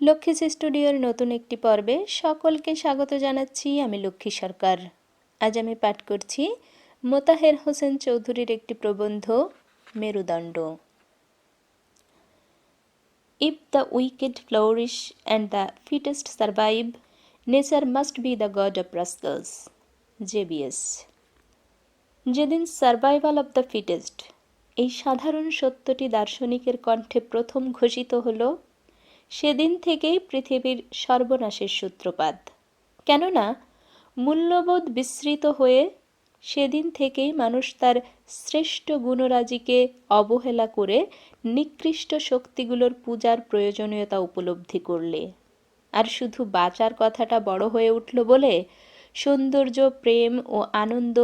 লক্ষ্মীস স্টুডিওর নতুন একটি পর্বে সকলকে স্বাগত জানাচ্ছি আমি লক্ষ্মী সরকার। আজ আমি পাঠ করছি মোতাহের হোসেন চৌধুরীর একটি প্রবন্ধ, মেরুদণ্ড। If the wicked flourish and the fittest survive nature must be the god of rascals JBS যেদিন সার্ভাইভাল অফ দ্য ফিটেস্ট এই সাধারণ সত্যটি দার্শনিকের কণ্ঠে প্রথম ঘোষিত হলো সেদিন থেকেই পৃথিবীর সর্বনাশের সূত্রপাত। কেননা, মূল্যবোধ বিস্মৃত হয়ে সেদিন থেকেই মানুষ তার শ্রেষ্ঠ গুণরাজিকে অবহেলা করে নিকৃষ্ট শক্তিগুলোর পূজার প্রয়োজনীয়তা উপলব্ধি করলে। আর শুধু বাঁচার কথাটা বড় হয়ে উঠল বলে সৌন্দর্য, প্রেম ও আনন্দ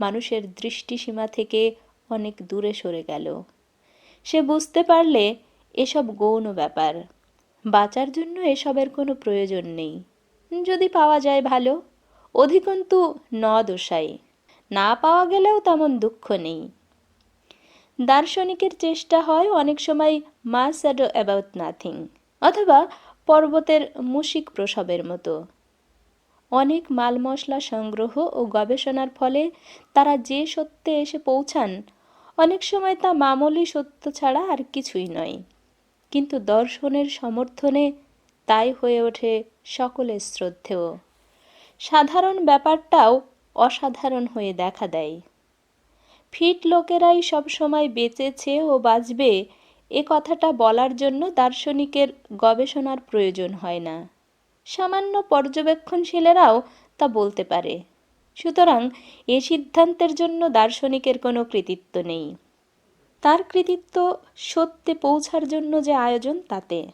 মানুষের দৃষ্টিসীমা থেকে অনেক দূরে সরে গেল। সে বুঝতে পারলে এসব গৌণ ব্যাপার। বাঁচার জন্য এসবের কোনো প্রয়োজন নেই। যদি পাওয়া যায় ভালো, অধিকন্তু ন দোষাই না পাওয়া গেলেও তেমন দুঃখ নেই। দার্শনিকের চেষ্টা হয় অনেক সময় মা স্যাডো অ্যাবাউট নাথিং অথবা পর্বতের মুশিক প্রসবের মতো। অনেক মাল মশলা সংগ্রহ ও গবেষণার ফলে তারা যে সত্যে এসে পৌঁছান, অনেক সময় তা মামুলি সত্য ছাড়া আর কিছুই নয়। কিন্তু দর্শনের সমর্থনে তাই হয়ে ওঠে সকলের শ্রদ্ধেয়। সাধারণ ব্যাপারটাও অসাধারণ হয়ে দেখা দেয়। ফিট লোকেরাই সবসময় বেঁচেছে ও বাঁচবে এ কথাটা বলার জন্য দার্শনিকের গবেষণার প্রয়োজন হয় না। সামান্য পর্যবেক্ষণশীলেরাও তা বলতে পারে। সুতরাং এ সিদ্ধান্তের জন্য দার্শনিকের কোনো কৃতিত্ব নেই। তার কৃতিত্ব সত্যে পৌঁছার জন্য যে আয়োজন তাতে।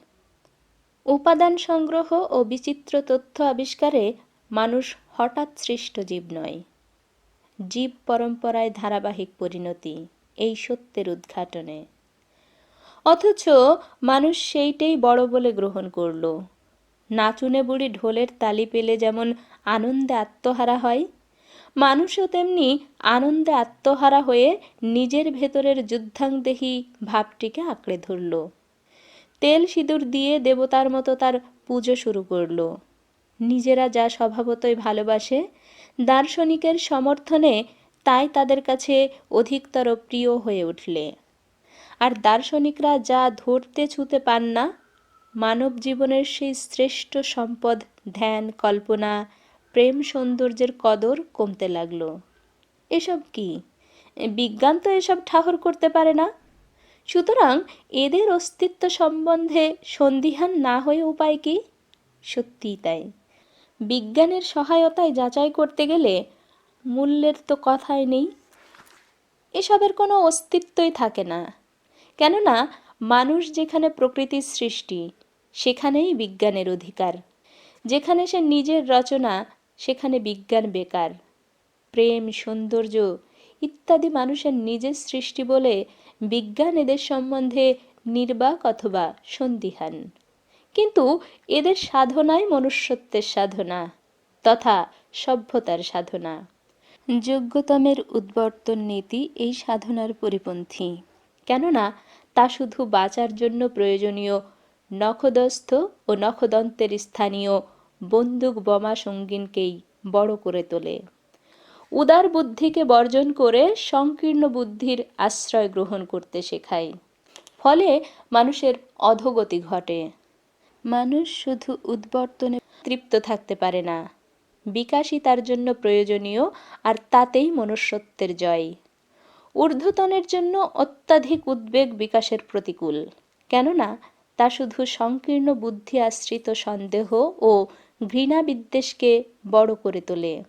উপাদান সংগ্রহ ও বিচিত্র তথ্য আবিষ্কারে মানুষ হঠাৎ সৃষ্ট জীব নয়। জীব পরম্পরায় ধারাবাহিক পরিণতি, এই সত্যের উদ্ঘাটনে। অথচ মানুষ সেইটাই বড় বলে গ্রহণ করল। নাচুনে বুড়ি ঢোলের তালি পেলে যেমন আনন্দে আত্মহারা হয় মানুষও তেমনি আনন্দে আত্মহারা হয়ে নিজের ভেতরের যুদ্ধাংদেহী ভাবটিকে আঁকড়ে ধরল। তেল সিঁদুর দিয়ে দেবতার মতো তার পুজো শুরু করল। নিজেরা যা স্বভাবতই ভালোবাসে, দার্শনিকের সমর্থনে তাই তাদের কাছে অধিকতর প্রিয় হয়ে উঠলে। আর দার্শনিকরা যা ধরতে ছুতে পান না মানব জীবনের সেই শ্রেষ্ঠ সম্পদ, ধ্যান, কল্পনা প্রেম সৌন্দর্যের কদর কমতে লাগল। এসব কি? বিজ্ঞান তো এসব ঠাহর করতে পারে না। সুতরাং এদের অস্তিত্ব সম্বন্ধে সন্দিহান না হয়ে উপায় কি? সত্যিই তাই। বিজ্ঞানের সহায়তায় যাচাই করতে গেলে মূল্যের তো কথাই নেই। এসবের কোনো অস্তিত্বই থাকে না। কেননা মানুষ যেখানে প্রকৃতির সৃষ্টি, সেখানেই বিজ্ঞানের অধিকার। যেখানে সে নিজের রচনা সেখানে বিজ্ঞান বেকার, প্রেম, সৌন্দর্য ইত্যাদি মানুষের নিজের সৃষ্টি বলে বিজ্ঞান এদের সম্বন্ধে নির্বাক অথবা সন্দিহান। কিন্তু এদের সাধনাই মনুষ্যত্বের সাধনা তথা সভ্যতার সাধনা। যোগ্যতমের উদ্বর্তন নীতি এই সাধনার পরিপন্থী। কেননা তা শুধু বাঁচার জন্য প্রয়োজনীয় নখদস্থ ও নখদন্তের স্থানীয় বন্দুক বোমা সঙ্গিনকেই বড় করে তোলে। উদার বুদ্ধিকে বর্জন করে সংকীর্ণ বুদ্ধির আশ্রয় গ্রহণ করতে শেখায়। ফলে মানুষের অধোগতি ঘটে। মানুষ শুধু উদ্বর্তনে তৃপ্ত থাকতে পারে না। বিকাশই তার জন্য প্রয়োজনীয় আর তাতেই মনুষ্যত্বের জয়। ঊর্ধ্বতনের জন্য অত্যাধিক উদ্বেগ বিকাশের প্রতিকূল। কেননা, তা শুধু সংকীর্ণ বুদ্ধি আশ্রিত সন্দেহ ও ঘৃণা বিদ্বেষকে বড় করে তোলে।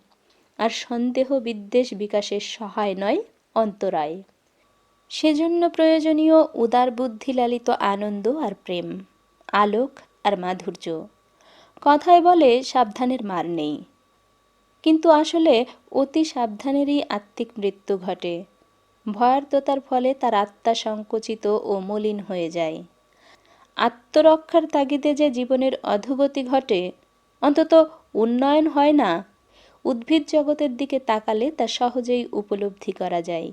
আর সন্দেহ বিদ্বেষ বিকাশের সহায় নয়, অন্তরায়। সেজন্য প্রয়োজনীয় উদার বুদ্ধি লালিত আনন্দ আর প্রেম, আলোক আর মাধুর্য। কথায় বলে সাবধানের মার নেই। কিন্তু আসলে অতি সাবধানেরই আত্মিক মৃত্যু ঘটে। ভয়ার্থতার ফলে তার আত্মা সংকুচিত ও মলিন হয়ে যায়। আত্মরক্ষার তাগিদে যে জীবনের অধোগতি ঘটে অন্তত উন্নয়ন হয় না। উদ্ভিদ জগতের দিকে তাকালে তা সহজেই উপলব্ধি করা যায়।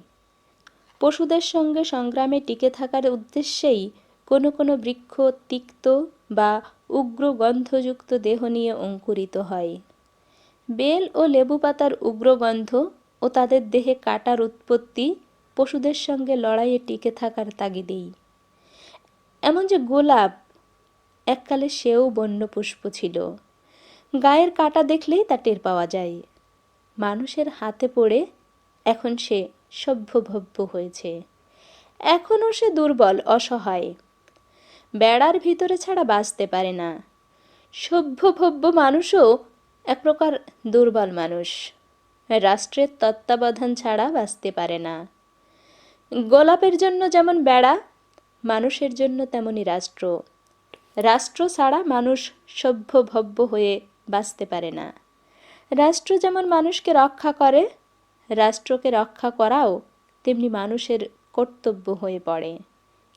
পশুদের সঙ্গে সংগ্রামে টিকে থাকার উদ্দেশ্যেই কোনো কোনো বৃক্ষ তিক্ত বা উগ্র গন্ধযুক্ত দেহ নিয়ে অঙ্কুরিত হয়। বেল ও লেবু পাতার উগ্র গন্ধ ও তাদের দেহে কাটার উৎপত্তি পশুদের সঙ্গে লড়াইয়ে টিকে থাকার তাগিদেই। এমন যে গোলাপ, এককালে সেও বন্য পুষ্প ছিল। গায়ের কাটা দেখলেই তা টের পাওয়া যায়। মানুষের হাতে পড়ে এখন সে সভ্যভব্য হয়েছে। এখনও সে দুর্বল, অসহায়। বেড়ার ভিতরে ছাড়া বাঁচতে পারে না। সভ্যভব্য মানুষও এক প্রকার দুর্বল মানুষ। রাষ্ট্রের তত্ত্বাবধান ছাড়া বাঁচতে পারে না। গোলাপের জন্য যেমন বেড়া, মানুষের জন্য তেমনই রাষ্ট্র। রাষ্ট্র ছাড়া মানুষ সভ্যভব্য হয়ে বাঁচতে পারে না। রাষ্ট্র যেমন মানুষকে রক্ষা করে, রাষ্ট্রকে রক্ষা করাও তেমনি মানুষের কর্তব্য হয়ে পড়ে।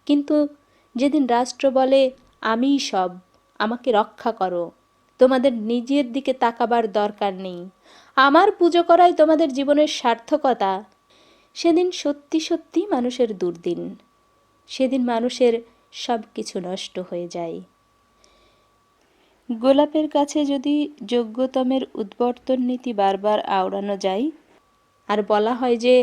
কিন্তু যেদিন রাষ্ট্র বলে, আমিই সব, আমাকে রক্ষা করো, তোমাদের নিজের দিকে তাকাবার দরকার নেই, আমার পুজো করাই তোমাদের জীবনের সার্থকতা, সেদিন সত্যি সত্যি মানুষের দুর্দিন। সেদিন মানুষের সব কিছু নষ্ট হয়ে যায়। গোলাপের কাছে যদি যোগ্যতমের উদ্বর্তন নীতি বারবার আওড়ানো যায়, আর বলা হয় যে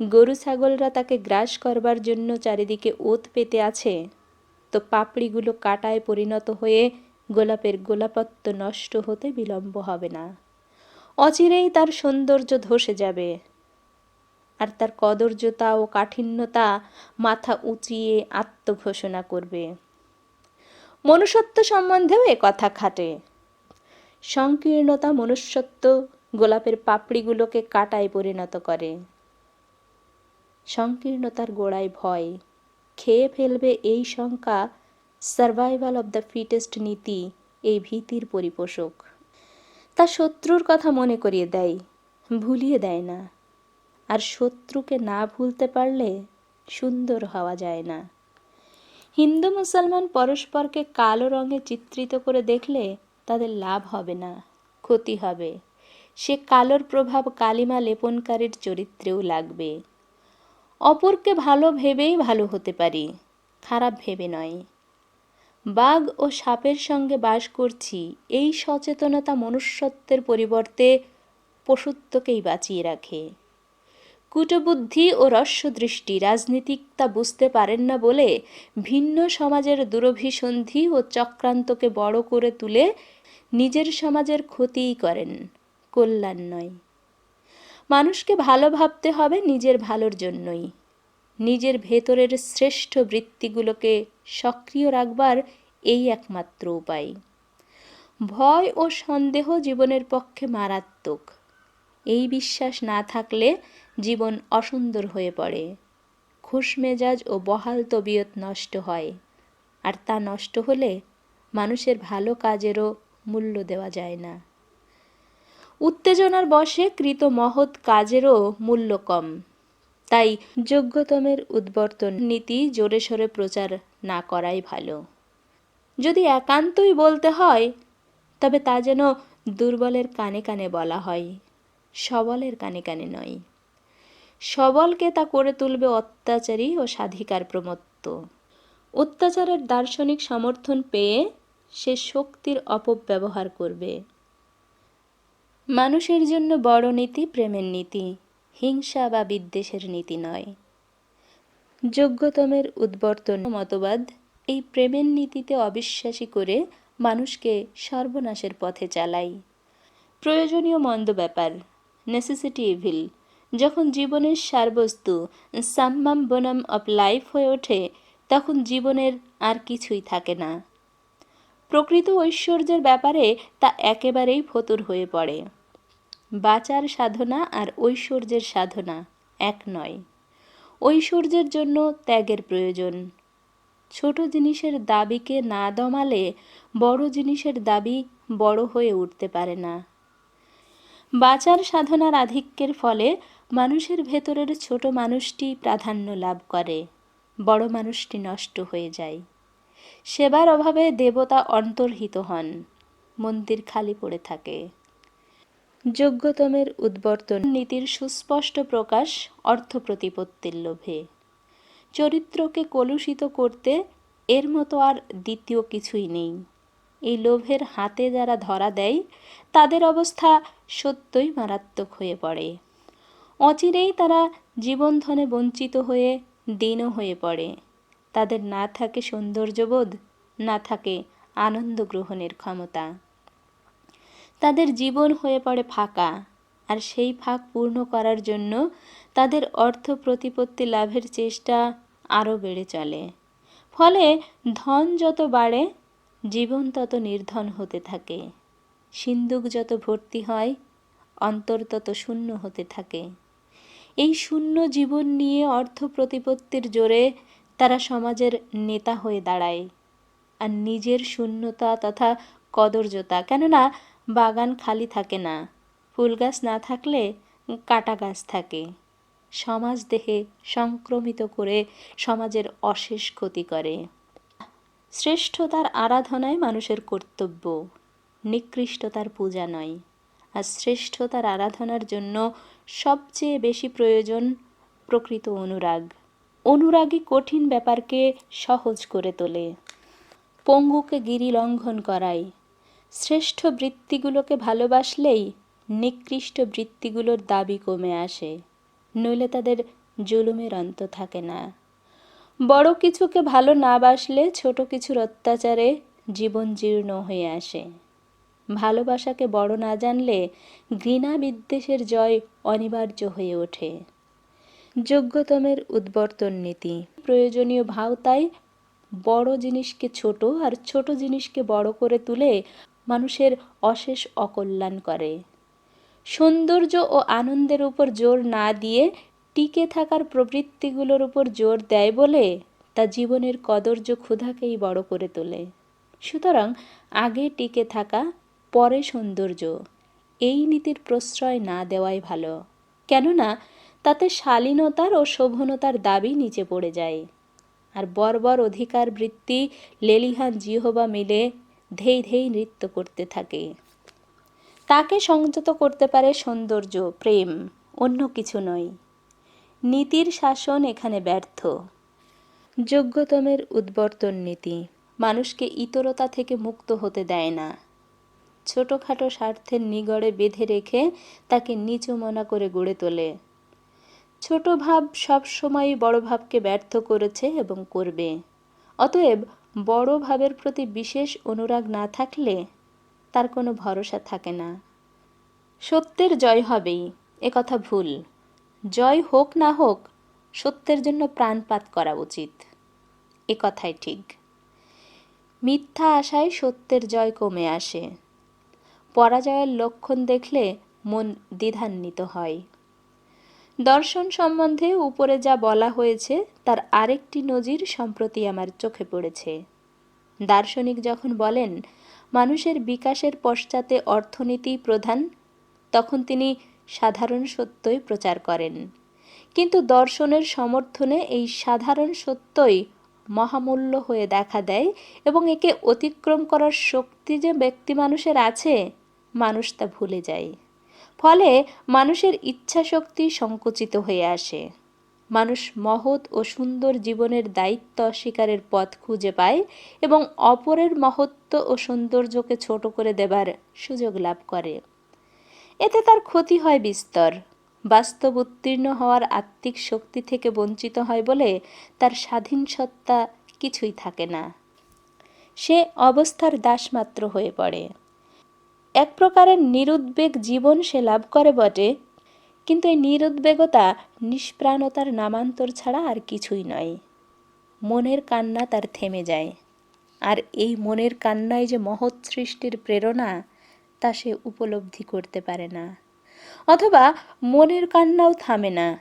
গরু ছাগলরা তাকে গ্রাস করবার জন্য চারিদিকে ওত পেতে আছে, তো পাপড়িগুলো কাটায় পরিণত হয়ে গোলাপের গোলাপত্ব নষ্ট হতে বিলম্ব হবে না। অচিরেই তার সৌন্দর্য ধসে যাবে, আর তার কদর্যতা ও কাঠিন্যতা মাথা উঁচিয়ে আত্মঘোষণা করবে। মনুষ্যত্ব সম্বন্ধেও এ কথা খাটে। সংকীর্ণতা মনুষ্যত্ব গোলাপের পাপড়িগুলোকে কাটায় পরিণত করে। সংকীর্ণতার গোড়ায় ভয়। খেয়ে ফেলবে এই শঙ্কা সার্ভাইভাল অব দ্য ফিটেস্ট নীতি, এই ভীতির পরিপোষক। তা শত্রুর কথা মনে করিয়ে দেয়, ভুলিয়ে দেয় না। আর শত্রুকে না ভুলতে পারলে সুন্দর হওয়া যায় না। হিন্দু মুসলমান পরস্পরকে কালো রঙে চিত্রিত করে দেখলে তাদের লাভ হবে না, ক্ষতি হবে। সে কালোর প্রভাব কালিমা লেপনকারীর চরিত্রেও লাগবে। অপরকে ভালো ভেবেই ভালো হতে পারি, খারাপ ভেবে নয়। বাঘ ও সাপের সঙ্গে বাস করছি, এই সচেতনতা মনুষ্যত্বের পরিবর্তে পশুত্বকেই বাঁচিয়ে রাখে। কূটবুদ্ধি ও রস্যদৃষ্টি রাজনীতিক তা বুঝতে পারেন না বলে ভিন্ন সমাজের দুরভিসন্ধি ও চক্রান্তকে বড় করে তুলে নিজের সমাজের ক্ষতিই করেন কল্যাণ নয়। মানুষকে ভালো ভাবতে হবে নিজের ভালোর জন্যই। নিজের ভেতরের শ্রেষ্ঠ বৃত্তিগুলোকে সক্রিয় রাখবার এই একমাত্র উপায়। ভয় ও সন্দেহ জীবনের পক্ষে মারাত্মক। এই বিশ্বাস না থাকলে জীবন অসুন্দর হয়ে পড়ে। খুশমেজাজ ও বহাল তবিয়ত নষ্ট হয়। আর তা নষ্ট হলে মানুষের ভালো কাজেরও মূল্য দেওয়া যায় না। উত্তেজনার বশে কৃত মহৎ কাজেরও মূল্য কম। তাই যোগ্যতমের উদ্বর্তন নীতি জোরে সোরে প্রচার না করাই ভালো। যদি একান্তই বলতে হয়, তবে তা যেন দুর্বলের কানে কানে বলা হয়। সবলের কানে কানে নয়। সবলকে তা করে তুলবে অত্যাচারী ও স্বাধিকার প্রমত্ত। অত্যাচারের দার্শনিক সমর্থন পেয়ে সে শক্তির অপব্যবহার করবে। মানুষের জন্য বড় নীতি প্রেমের নীতি, হিংসা বা বিদ্বেষের নীতি নয়। যোগ্যতমের উদ্বর্তন মতবাদ এই প্রেমের নীতিতে অবিশ্বাসী করে মানুষকে সর্বনাশের পথে চালায়। প্রয়োজনীয় মন্দ ব্যাপার নেসেসিটি ইভিল যখন জীবনের সারবস্তু সাম্মাম বনাম অফ লাইফ হয়ে ওঠে, তখন জীবনের আর কিছুই থাকে না। প্রকৃত ঐশ্বর্যের ব্যাপারে তা একেবারেই ফতুর হয়ে পড়ে। বাঁচার সাধনা আর ঐশ্বর্যের সাধনা এক নয়। ঐশ্বর্যের জন্য ত্যাগের প্রয়োজন। ছোট জিনিসের দাবিকে না দমালে বড় জিনিসের দাবি বড় হয়ে উঠতে পারে না। বাঁচার সাধনার আধিক্যের ফলে মানুষের ভেতরের ছোট মানুষটি প্রাধান্য লাভ করে, বড় মানুষটি নষ্ট হয়ে যায়। সেবার অভাবে দেবতা অন্তর্হিত হন, মন্দির খালি পড়ে থাকে। যোগ্যতমের উদ্বর্তন নীতির সুস্পষ্ট প্রকাশ অর্থ প্রতিপত্তির লোভে। চরিত্রকে কলুষিত করতে এর মতো আর দ্বিতীয় কিছুই নেই। এই লোভের হাতে যারা ধরা দেয়, তাদের অবস্থা সত্যই মারাত্মক হয়ে পড়ে। অচিরেই তারা জীবনধনে বঞ্চিত হয়ে দীনও হয়ে পড়ে। তাদের না থাকে সৌন্দর্যবোধ, না থাকে আনন্দ গ্রহণের ক্ষমতা। তাদের জীবন হয়ে পড়ে ফাঁকা, আর সেই ফাঁক পূর্ণ করার জন্য তাদের অর্থ প্রতিপত্তি লাভের চেষ্টা আরও বেড়ে চলে। ফলে ধন যত বাড়ে জীবন তত নির্ধন হতে থাকে। সিন্দুক যত ভর্তি হয়, অন্তর তত শূন্য হতে থাকে। এই শূন্য জীবন নিয়ে অর্থ প্রতিপত্তির জোরে তারা সমাজের নেতা হয়ে দাঁড়ায়। আর নিজের শূন্যতা তথা কদর্যতা, কেননা বাগান খালি থাকে না, ফুল গাছ না থাকলে কাটা গাছ থাকে। সমাজ দেহে সংক্রমিত করে সমাজের অশেষ ক্ষতি করে। শ্রেষ্ঠতার আরাধনায় মানুষের কর্তব্য, নিকৃষ্টতার পূজা নয়। আর শ্রেষ্ঠতার আরাধনার জন্য সবচেয়ে বেশি প্রয়োজন প্রকৃত অনুরাগ। অনুরাগই কঠিন ব্যাপারকে সহজ করে তোলে। পঙ্গুকে গিরি লঙ্ঘন করায়। শ্রেষ্ঠ বৃত্তিগুলোকে ভালোবাসলেই নিকৃষ্ট বৃত্তিগুলোর দাবি কমে আসে। নইলে তাদের জুলুমের অন্ত থাকে না। বড় কিছুকে ভালো না বাসলে ছোট কিছুর অত্যাচারে জীবন জীর্ণ হয়ে আসে। ভালোবাসাকে বড় না জানলে ঘৃণা বিদ্বেষের জয় অনিবার্য হয়ে ওঠে। যোগ্যতমের উদ্বর্তন নীতি। প্রয়োজনীয় ভাও তাই বড় জিনিসকে ছোট আর ছোট জিনিসকে বড় করে তুলে মানুষের অশেষ অকল্যাণ করে। সৌন্দর্য ও আনন্দের উপর জোর না দিয়ে টিকে থাকার প্রবৃত্তিগুলোর উপর জোর দেয় বলে তা জীবনের কদর্য ক্ষুধাকেই বড় করে তোলে। সুতরাং আগে টিকে থাকা, পরে সৌন্দর্য, এই নীতির প্রশ্রয় না দেওয়াই ভালো। কেননা, তাতে শালীনতার ও শোভনতার দাবি নিচে পড়ে যায়। আর বর্বর অধিকার বৃত্তি লেলিহান জিহবা মিলে ধেই ধেই নৃত্য করতে থাকে। তাকে সংযত করতে পারে সৌন্দর্য, প্রেম, অন্য কিছু নয়। নীতির শাসন এখানে ব্যর্থ। যোগ্যতমের উদ্বর্তন নীতি, মানুষকে ইতরতা থেকে মুক্ত হতে দেয় না। ছোটোখাটো স্বার্থের নিগড়ে বেঁধে রেখে তাকে নিচু মনা করে গড়ে তোলে। ছোট ভাব সবসময়ই বড় ভাবকে ব্যর্থ করেছে এবং করবে। অতএব বড় ভাবের প্রতি বিশেষ অনুরাগ না থাকলে তার কোনো ভরসা থাকে না। সত্যের জয় হবেই কথা ভুল। জয় হোক না হোক, সত্যের জন্য প্রাণপাত করা উচিত। এ কথাই ঠিক। মিথ্যা আশায় সত্যের জয় কমে আসে। পরাজয়ের লক্ষণ দেখলে মন দ্বিধান্বিত হয়। দর্শন সম্বন্ধে উপরে যা বলা হয়েছে, তার আরেকটি নজির সম্প্রতি আমার চোখে পড়েছে। দার্শনিক যখন বলেন, মানুষের বিকাশের পশ্চাতে অর্থনীতি প্রধান, তখন তিনি সাধারণ সত্যই প্রচার করেন। কিন্তু দর্শনের সমর্থনে এই সাধারণ সত্যই মহামূল্য হয়ে দেখা দেয় এবং একে অতিক্রম করার শক্তি যে ব্যক্তি মানুষের আছে, মানুষ তা ভুলে যায়। ফলে মানুষের ইচ্ছা শক্তি সংকুচিত হয়ে আসে। মানুষ মহৎ ও সুন্দর জীবনের দায়িত্ব অস্বীকারের পথ খুঁজে পায় এবং অপরের মহত্ব ও সৌন্দর্যকে ছোট করে দেবার সুযোগ লাভ করে। এতে তার ক্ষতি হয় বিস্তর। বাস্তব উত্তীর্ণ হওয়ার আত্মিক শক্তি থেকে বঞ্চিত হয় বলে তার স্বাধীন সত্তা কিছুই থাকে না। সে অবস্থার দাসমাত্র হয়ে পড়ে। এক প্রকারের নিরুদ্বেগ জীবন সে লাভ করে বটে, কিন্তু এই নিরুদ্বেগতা নিষ্প্রাণতার নামান্তর ছাড়া আর কিছুই নয়। মনের কান্না তার থেমে যায়। আর এই মনের কান্নায় যে মহৎ সৃষ্টির প্রেরণা তা সে উপলব্ধি করতে পারে না। অথবা মনের কান্নাও থামে না।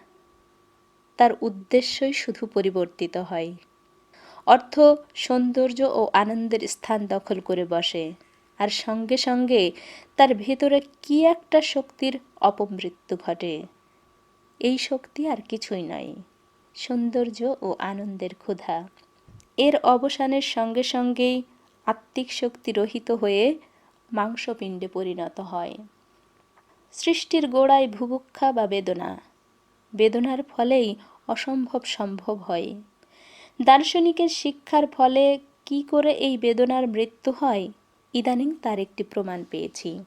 তার উদ্দেশ্যই শুধু পরিবর্তিত হয়। অর্থ, সৌন্দর্য ও আনন্দের স্থান দখল করে বসে। আর সঙ্গে সঙ্গে তার ভেতরে কি একটা শক্তির অপমৃত্যু ঘটে। এই শক্তি আর কিছুই নয়, সৌন্দর্য ও আনন্দের ক্ষুধা। এর অবসানের সঙ্গে সঙ্গেই আত্মিক শক্তি রহিত হয়ে মাংসপিণ্ডে পরিণত হয়। সৃষ্টির গোড়ায় ভুভুক্ষা বা বেদনা। বেদনার ফলেই অসম্ভব সম্ভব হয়। দার্শনিকের শিক্ষার ফলে কি করে এই বেদনার মৃত্যু হয়? ইদানিং তার একটি প্রমাণ পেয়েছি।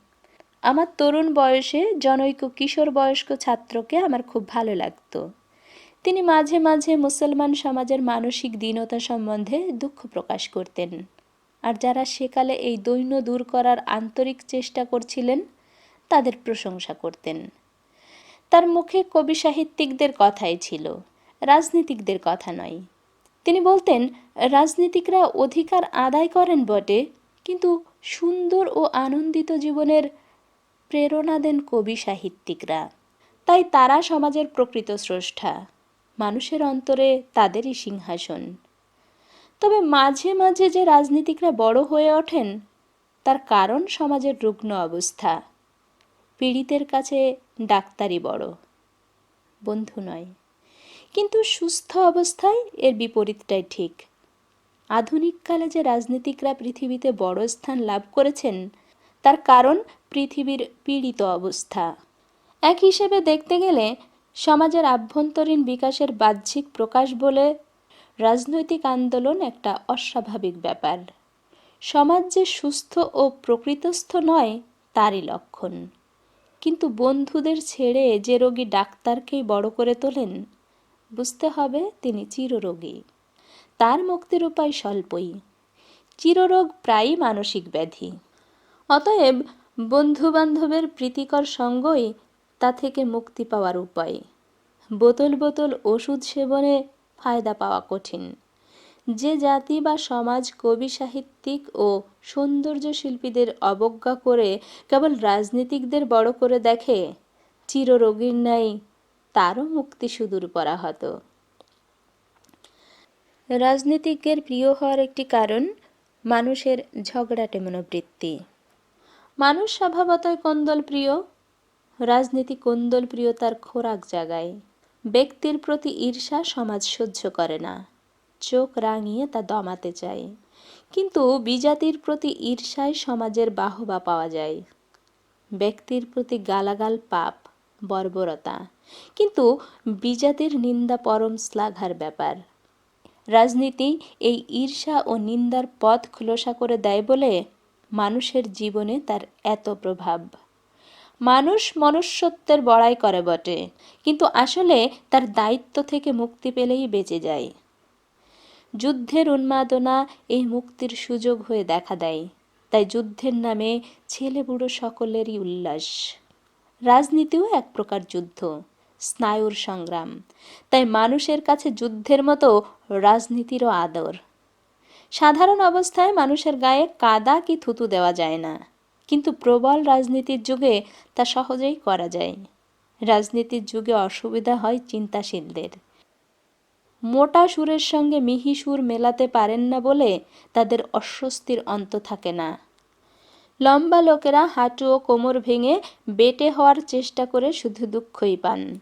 আমার তরুণ বয়সে জনৈক কিশোর বয়স্ক ছাত্রকে আমার খুব ভালো লাগতো। তিনি মাঝে মাঝে মুসলমান সমাজের মানসিক দীনতা সম্বন্ধে দুঃখ প্রকাশ করতেন। আর যারা সেকালে এই দৈন্য দূর করার আন্তরিক চেষ্টা করছিলেন, তাদের প্রশংসা করতেন। তার মুখে কবি সাহিত্যিকদের কথাই ছিল, রাজনীতিকদের কথা নয়। তিনি বলতেন, রাজনীতিকরা অধিকার আদায় করেন বটে, কিন্তু সুন্দর ও আনন্দিত জীবনের প্রেরণা দেন কবি সাহিত্যিকরা। তাই তারা সমাজের প্রকৃত স্রষ্টা, মানুষের অন্তরে তাদেরই সিংহাসন। তবে মাঝে মাঝে যে রাজনীতিকরা বড় হয়ে ওঠেন, তার কারণ সমাজের রুগ্ন অবস্থা। পীড়িতের কাছে ডাক্তারই বড়। বন্ধু নয়। কিন্তু সুস্থ অবস্থায় এর বিপরীতটাই ঠিক। আধুনিককালে যে রাজনীতিকরা পৃথিবীতে বড় স্থান লাভ করেছেন, তার কারণ পৃথিবীর পীড়িত অবস্থা। এক হিসেবে দেখতে গেলে, সমাজের আভ্যন্তরীণ বিকাশের বাহ্যিক প্রকাশ বলে রাজনৈতিক আন্দোলন একটা অস্বাভাবিক ব্যাপার। সমাজ যে সুস্থ ও প্রকৃতস্থ নয়, তারই লক্ষণ। কিন্তু বন্ধুদের ছেড়ে যে রোগী ডাক্তারকেই বড় করে তোলেন, বুঝতে হবে তিনি চিররোগী। তার মুক্তির উপায় স্বল্পই। চিররোগ প্রায়ই মানসিক ব্যাধি। অতএব বন্ধু বান্ধবের প্রীতিকর সঙ্গই তা থেকে মুক্তি পাওয়ার উপায়। বোতল বোতল ওষুধ সেবনে ফায়দা পাওয়া কঠিন। যে জাতি বা সমাজ কবি, সাহিত্যিক ও সৌন্দর্য শিল্পীদের অবজ্ঞা করে কেবল রাজনীতিকদের বড় করে দেখে, চিররোগীর ন্যায় তারও মুক্তি সুদূর করা হতো রাজনীতিজ্ঞের প্রিয় হওয়ার একটি কারণ মানুষের ঝগড়াটে মনোবৃত্তি। মানুষ স্বভাবতই কোন্দল প্রিয়, রাজনীতি কোন্দল প্রিয় তার খোরাক জাগায়। ব্যক্তির প্রতি ঈর্ষা সমাজ সহ্য করে না। চোখ রাঙিয়ে তা দমাতে চায়। কিন্তু বিজাতির প্রতি ঈর্ষায় সমাজের বাহবা পাওয়া যায়। ব্যক্তির প্রতি গালাগাল, পাপ, বর্বরতা। কিন্তু বিজাতির নিন্দা পরম শ্লাঘার ব্যাপার। রাজনীতি এই ঈর্ষা ও নিন্দার পথ খোলসা করে দেয় বলে মানুষের জীবনে তার এত প্রভাব। মানুষ মনুষ্যত্বের বড়াই করে বটে, কিন্তু আসলে তার দায়িত্ব থেকে মুক্তি পেলেই বেঁচে যায়। যুদ্ধের উন্মাদনা এই মুক্তির সুযোগ হয়ে দেখা দেয়, তাই যুদ্ধের নামে ছেলে বুড়ো সকলেরই উল্লাস। রাজনীতিও এক প্রকার যুদ্ধ, স্নায়ুর সংগ্রাম, তাই মানুষের কাছে যুদ্ধের মতো রাজনীতিরও আদর। সাধারণ অবস্থায় মানুষের গায়ে কাদা কি থুতু দেওয়া যায় না। কিন্তু প্রবল রাজনীতির যুগে তা সহজেই করা যায়। রাজনীতির যুগে অসুবিধা হয় চিন্তাশীলদের। মোটা সুরের সঙ্গে মিহি সুর মেলাতে পারেন না বলে তাদের অস্বস্তির অন্ত থাকে না। লম্বা লোকেরা হাঁটু ও কোমর ভেঙে বেটে হওয়ার চেষ্টা করে শুধু দুঃখই পান।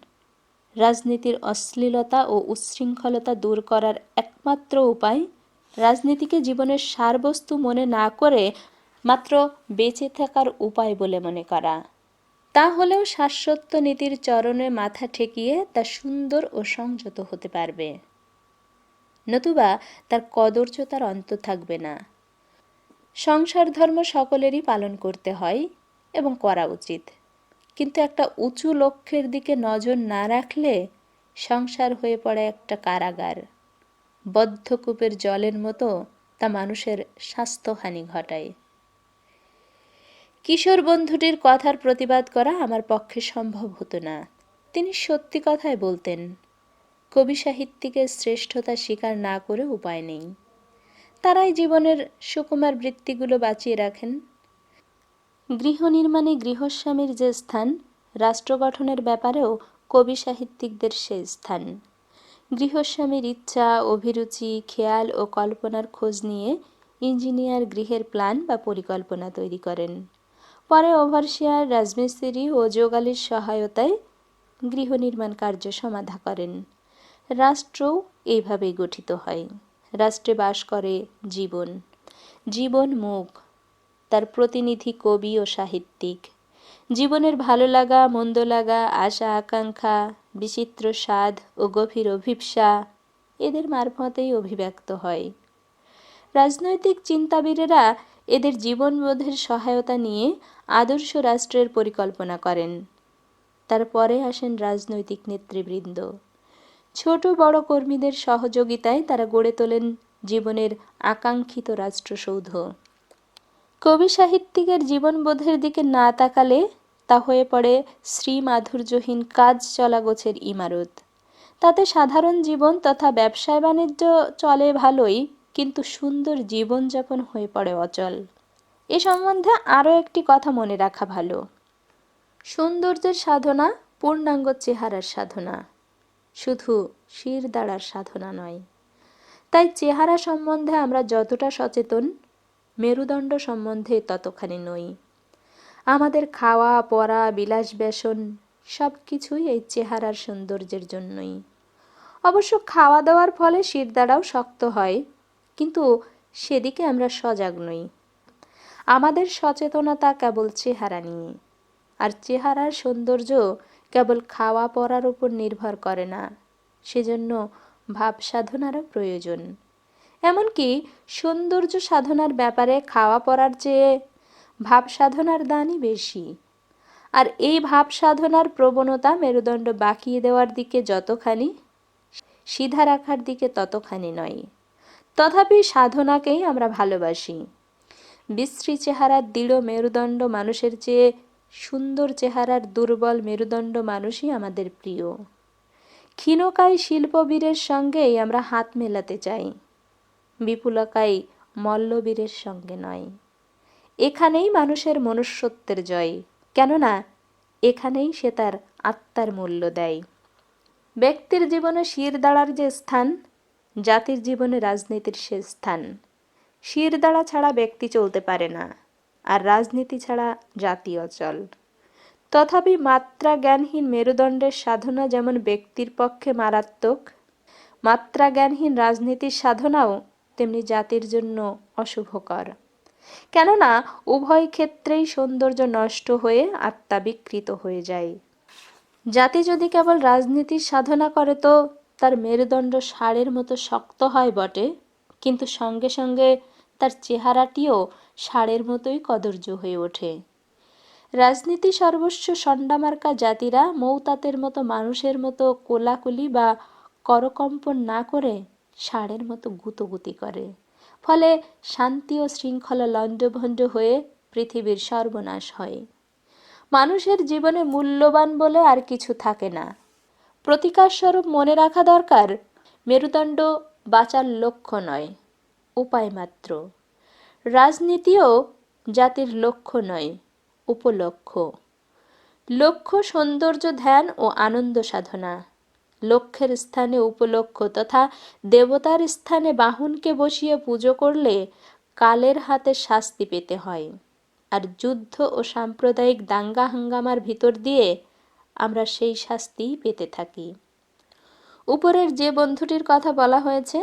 রাজনীতির অশ্লীলতা ও উচ্ছৃঙ্খলতা দূর করার একমাত্র উপায় রাজনীতিকে জীবনের সারবস্তু মনে না করে মাত্র বেঁচে থাকার উপায় বলে মনে করা। তা হলেও শাশ্বত নীতির চরণে মাথা ঠেকিয়ে তা সুন্দর ও সংযত হতে পারবে। নতুবা তার কদর্য তার অন্ত থাকবে না। সংসার ধর্ম সকলেরই পালন করতে হয় এবং করা উচিত। কিন্তু একটা উঁচু লক্ষ্যের দিকে নজর না রাখলে সংসার হয়ে পড়ে একটা কারাগার। বদ্ধকূপের জলের মতো তা মানুষের স্বাস্থ্যহানি ঘটায়। কিশোর বন্ধুটির কথার প্রতিবাদ করা আমার পক্ষে সম্ভব হতো না। তিনি সত্যি কথাই বলতেন, কবি সাহিত্যিকের শ্রেষ্ঠতা স্বীকার না করে উপায় নেই। তারাই জীবনের সুকুমার বৃত্তিগুলো বাঁচিয়ে রাখেন। গৃহ নির্মাণে গৃহস্বামীর যে স্থান, রাষ্ট্র গঠনের ব্যাপারেও কবি সাহিত্যিকদের সে স্থান। গৃহস্বামীর ইচ্ছা, অভিরুচি, খেয়াল ও কল্পনার খোঁজ নিয়ে ইঞ্জিনিয়ার গৃহের প্ল্যান বা পরিকল্পনা তৈরি করেন। পরে ওভারশিয়ার রাজমিস্ত্রি ও যোগালির সহায়তায় গৃহ নির্মাণ কার্য সমাধা করেন। রাষ্ট্রও এইভাবেই গঠিত হয়। রাষ্ট্রে বাস করে জীবন। জীবন মুখ। তার প্রতিনিধি কবি ও সাহিত্যিক। জীবনের ভালো লাগা, মন্দ লাগা, আশা, আকাঙ্ক্ষা, বিচিত্র স্বাদ ও গভীর অভিপ্সা এদের মারফতেই অভিব্যক্ত হয়। রাজনৈতিক চিন্তাবিদেরা এদের জীবনবোধের সহায়তা নিয়ে আদর্শ রাষ্ট্রের পরিকল্পনা করেন। তারপরে আসেন রাজনৈতিক নেতৃবৃন্দ। ছোট বড় কর্মীদের সহযোগিতায় তারা গড়ে তোলেন জীবনের আকাঙ্ক্ষিত রাষ্ট্রসৌধ। কবি সাহিত্যিকের জীবনবোধের দিকে না তাকালে তা হয়ে পড়ে শ্রী মাধুর্যহীন কাজ চলা গোছের ইমারত। তাতে সাধারণ জীবন তথা ব্যবসায় বাণিজ্য চলে ভালোই কিন্তু সুন্দর জীবনযাপন হয়ে পড়ে অচল। এ সম্বন্ধে আরও একটি কথা মনে রাখা ভালো। সৌন্দর্যের সাধনা পূর্ণাঙ্গ চেহারার সাধনা। শুধু শির দাঁড়ার সাধনা নয়। তাই চেহারা সম্বন্ধে আমরা যতটা সচেতন, মেরুদণ্ড সম্বন্ধে ততখানি নই। আমাদের খাওয়া পরা বিলাস ব্যসন সব কিছুই এই চেহারার সৌন্দর্যের জন্যই। অবশ্য খাওয়া দাওয়ার ফলে শির শিরদাঁড়াও শক্ত হয়। কিন্তু সেদিকে আমরা সজাগ নই। আমাদের সচেতনতা কেবল চেহারা নিয়ে, আর চেহারার সৌন্দর্য কেবল খাওয়া পরার উপর নির্ভর করে না, সেজন্য ভাব সাধনারও প্রয়োজন। এমনকি সৌন্দর্য সাধনার ব্যাপারে খাওয়া পরার চেয়ে ভাব সাধনার দানই বেশি। আর এই ভাব সাধনার প্রবণতা মেরুদণ্ড বাঁকিয়ে দেওয়ার দিকে যতখানি, সিধা রাখার দিকে ততখানি নয়। তথাপি সাধনাকেই আমরা ভালোবাসি। বিশ্রী চেহারার দৃঢ় মেরুদণ্ড, মানুষের চেয়ে সুন্দর চেহারার দুর্বল মেরুদণ্ড মানুষই আমাদের প্রিয়। ক্ষীণকায় শিল্পবীরের সঙ্গেই আমরা হাত মেলাতে চাই। বিপুলকাই মল্লবীরের সঙ্গে নয়। এখানেই মানুষের মনুষ্যত্বের জয়, কেননা এখানেই সে তার আত্মার মূল্য দেয়। ব্যক্তির জীবনে শির দাঁড়ার যে স্থান জাতির জীবনে রাজনীতির সে স্থান। শির দাঁড়া ছাড়া ব্যক্তি চলতে পারে না, আর রাজনীতি ছাড়া জাতি অচল। তথাপি মাত্রা জ্ঞানহীন মেরুদণ্ডের সাধনা যেমন ব্যক্তির পক্ষে মারাত্মক মাত্রা জ্ঞানহীন রাজনীতির সাধনাও তেমনি জাতির জন্য অশুভকর। কেননা, উভয় ক্ষেত্রেই সৌন্দর্য নষ্ট হয়ে আত্মা বিকৃত হয়ে যায়। জাতি যদি কেবল রাজনীতির সাধনা করে তো তার মেরুদণ্ড ষাঁড়ের মতো শক্ত হয় বটে, কিন্তু সঙ্গে সঙ্গে তার চেহারাটিও ষাঁড়ের মতোই কদর্য হয়ে ওঠে। রাজনীতি সর্বস্ব সন্ডামার্কা জাতিরা মৌতাতের মতো মানুষের মতো কোলাকুলি বা করকম্পন না করে ষাঁড়ের মতো গুতগুতি করে। ফলে শান্তি ও শৃঙ্খলা লণ্ডভণ্ড হয়ে পৃথিবীর সর্বনাশ হয়। মানুষের জীবনে মূল্যবান বলে আর কিছু থাকে না। প্রতিকারস্বরূপ মনে রাখা দরকার? মেরুদণ্ড বাঁচার লক্ষ্য নয়, উপায় মাত্র। রাজনীতিও জাতির লক্ষ্য নয়, উপলক্ষ। লক্ষ্য সৌন্দর্য, ধ্যান ও আনন্দ সাধনা। লক্ষ্যের স্থানে উপলক্ষ তথা দেবতার স্থানে বাহনকে বসিয়ে পুজো করলে কালের হাতে শাস্তি পেতে হয়। আর যুদ্ধ ও সাম্প্রদায়িক দাঙ্গা হাঙ্গামার ভিতর দিয়ে আমরা সেই শাস্তিই পেতে থাকি। উপরের যে বন্ধুটির কথা বলা হয়েছে,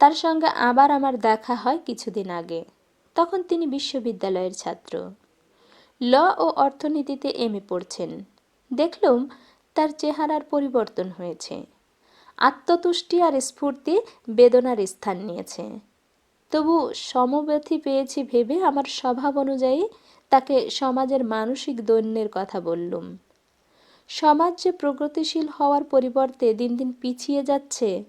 তার সঙ্গে আবার আমার দেখা হয় কিছুদিন আগে। তখন তিনি বিশ্ববিদ্যালয়ের ছাত্র। ল ও অর্থনীতিতে এম এ পড়ছেন। দেখলুম তার চেহারার পরিবর্তন হয়েছে। আত্মতুষ্টি আর স্ফূর্তি বেদনার স্থান নিয়েছে। তবু সমব্যথী পেয়েছি ভেবে আমার স্বভাব অনুযায়ী তাকে সমাজের মানসিক দৈন্যের কথা বললুম। সমাজ যে প্রগতিশীল হওয়ার পরিবর্তে দিন দিন পিছিয়ে যাচ্ছে,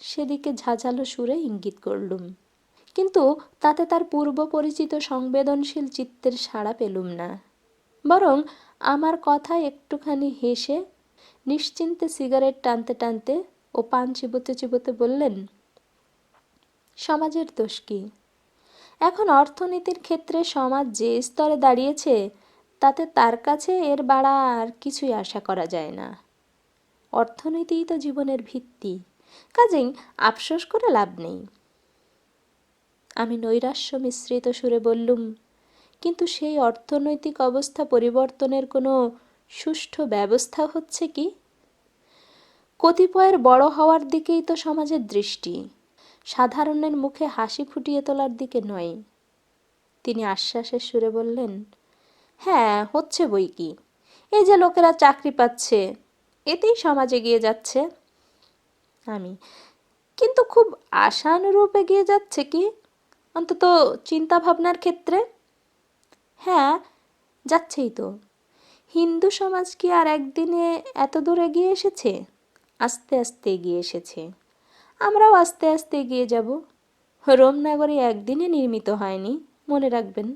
সেদিকে ঝাঁঝালো সুরে ইঙ্গিত করলুম। কিন্তু তাতে তার পূর্ব পরিচিত সংবেদনশীল চিত্তের সাড়া পেলুম না। বরং আমার কথা একটুখানি হেসে, নিশ্চিন্তে সিগারেট টানতে টানতে ও পান চিবোতে চিবোতে বললেন, সমাজের দোষ কি? এখন অর্থনীতির ক্ষেত্রে সমাজ যে স্তরে দাঁড়িয়েছে তাতে তার কাছে এর বাড়া আর কিছুই আশা করা যায় না। অর্থনীতিই তো জীবনের ভিত্তি। কাজেই আফসোস করে লাভ নেই। আমি নৈরাশ্য মিশ্রিত সুরে বললুম, কিন্তু সেই অর্থনৈতিক অবস্থা পরিবর্তনের কোনো সুষ্ঠু ব্যবস্থা হচ্ছে কি? কতিপয়ের বড় হওয়ার দিকেই তো সমাজের দৃষ্টি। সাধারণের মুখে হাসি ফুটিয়ে তোলার দিকে নয়। তিনি আশ্বাসের সুরে বললেন হ্যাঁ হচ্ছে বই কি? এই যে লোকেরা চাকরি পাচ্ছে, এতেই সমাজে গিয়ে যাচ্ছে। আমি, কিন্তু খুব আশানুরূপ এগিয়ে যাচ্ছে কি? অন্তত চিন্তা ভাবনার ক্ষেত্রে? হ্যাঁ যাচ্ছেই তো। হিন্দু সমাজ কি আর একদিনে এত দূর এগিয়ে এসেছে? আস্তে আস্তে এগিয়ে এসেছে। আমরাও আস্তে আস্তে এগিয়ে যাব। রোম নগরী একদিনে নির্মিত হয়নি, মনে রাখবেন।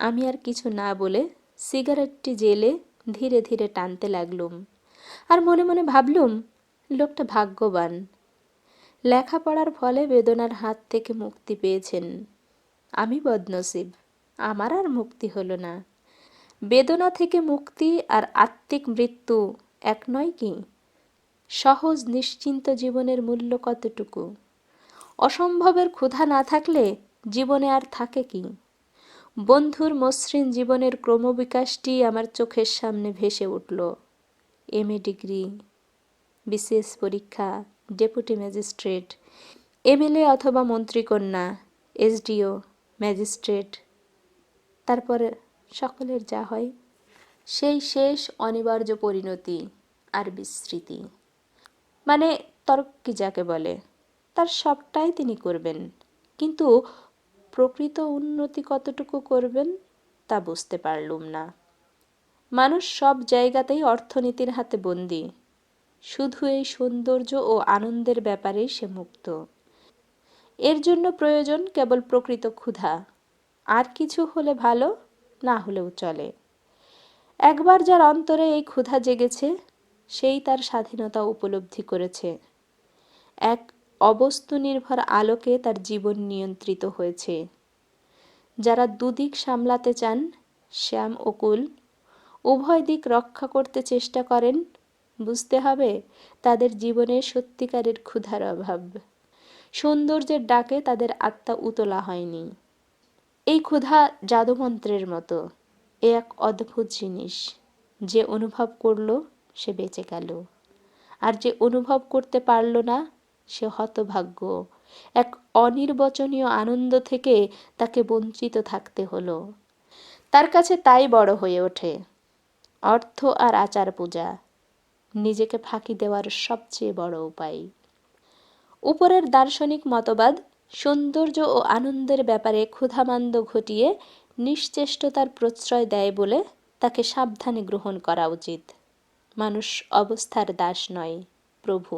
আমি আর কিছু না বলে সিগারেটটি জেলে ধীরে ধীরে টানতে লাগলুম। আর মনে মনে ভাবলুম, লোকটা ভাগ্যবান। লেখাপড়ার ফলে বেদনার হাত থেকে মুক্তি পেয়েছেন। আমি বদনসিব, আমার আর মুক্তি হলো না। বেদনা থেকে মুক্তি আর আত্মিক মৃত্যু এক নয় কি? সহজ নিশ্চিন্ত জীবনের মূল্য কতটুকু? অসম্ভবের ক্ষুধা না থাকলে জীবনে আর থাকে কি? বন্ধুর মসৃণ জীবনের ক্রমবিকাশটি আমার চোখের সামনে ভেসে উঠল। এম এ ডিগ্রি বিসিএস পরীক্ষা, ডেপুটি ম্যাজিস্ট্রেট এমএলএ অথবা মন্ত্রীকন্যা এসডিও ম্যাজিস্ট্রেট, তারপরে সকলের যা হয়, সেই শেষ অনিবার্য পরিণতি আর বিস্মৃতি মানে তর্ক কি যাকে বলে, তার সবটাই তিনি করবেন। কিন্তু প্রকৃত উন্নতি কতটুকু করবেন, তা বুঝতে পারলুম না। মানুষ সব জায়গাতেই অর্থনীতির হাতে বন্দি। শুধু এই সৌন্দর্য ও আনন্দের ব্যাপারেই সে মুক্ত। এর জন্য প্রয়োজন কেবল প্রকৃত ক্ষুধা। আর কিছু হলে ভালো, না হলেও চলে। একবার যার অন্তরে এই ক্ষুধা জেগেছে, সেই তার স্বাধীনতা উপলব্ধি করেছে। এক অবস্তু নির্ভর আলোকে তার জীবন নিয়ন্ত্রিত হয়েছে। যারা দুদিক সামলাতে চান, শ্যাম ও কুল উভয় দিক রক্ষা করতে চেষ্টা করেন, বুঝতে হবে তাদের জীবনে সত্যিকারের ক্ষুধার অভাব। সৌন্দর্যের ডাকে তাদের আত্মা উতলা হয়নি। এই ক্ষুধা জাদুমন্ত্রের মতো, এ এক অদ্ভুত জিনিস। যে অনুভব করল, সে বেঁচে গেল। আর যে অনুভব করতে পারল না সে হতভাগ্য। এক অনির্বচনীয় আনন্দ থেকে তাকে বঞ্চিত থাকতে হলো। তার কাছে তাই বড় হয়ে ওঠে। অর্থ আর আচার পূজা নিজেকে ফাঁকি দেওয়ার সবচেয়ে বড় উপায়। উপরের দার্শনিক মতবাদ, সৌন্দর্য ও আনন্দের ব্যাপারে ক্ষুধামান্দ ঘটিয়ে নিশ্চেষ্টতার প্রশ্রয় দেয় বলে তাকে সাবধানে গ্রহণ করা উচিত। মানুষ অবস্থার দাস নয়, প্রভু।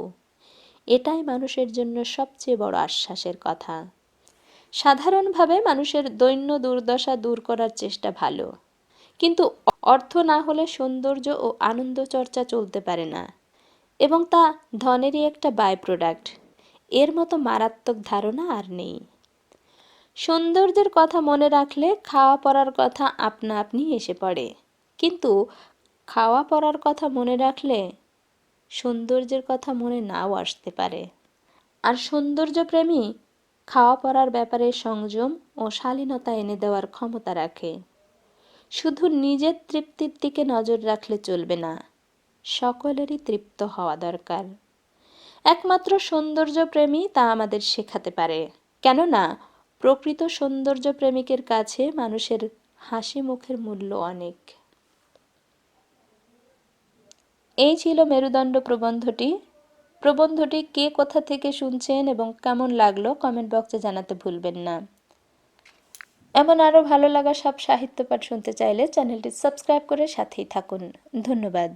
এটাই মানুষের জন্য সবচেয়ে বড় আশ্বাসের কথা। সাধারণভাবে মানুষের দৈন্য দুর্দশা দূর করার চেষ্টা ভালো। কিন্তু অর্থ না হলে সৌন্দর্য ও আনন্দ চর্চা চলতে পারে না। এবং তা ধনেরই একটা বাই প্রোডাক্টের মতো মারাত্মক ধারণা আর নেই। সৌন্দর্যের কথা মনে রাখলে খাওয়া পড়ার কথা আপনা আপনি এসে পড়ে। কিন্তু খাওয়া পড়ার কথা মনে রাখলে সৌন্দর্যের কথা মনে নাও আসতে পারে। আর সৌন্দর্যপ্রেমী খাওয়া পড়ার ব্যাপারে সংযম ও শালীনতা এনে দেওয়ার ক্ষমতা রাখে। শুধু নিজের তৃপ্তির দিকে নজর রাখলে চলবে না, সকলেরই তৃপ্ত হওয়া দরকার। একমাত্র সৌন্দর্য প্রেমী তা আমাদের শেখাতে পারে। কেননা, প্রকৃত সৌন্দর্য প্রেমিকের কাছে মানুষের হাসি মুখের মূল্য অনেক। এই ছিল মেরুদণ্ড প্রবন্ধটি। প্রবন্ধটি কে কোথা থেকে শুনছেন এবং কেমন লাগল কমেন্ট বক্সে জানাতে ভুলবেন না। এমন আরও ভালো লাগা সব সাহিত্য পাঠ শুনতে চাইলে চ্যানেলটি সাবস্ক্রাইব করে সাথেই থাকুন। ধন্যবাদ।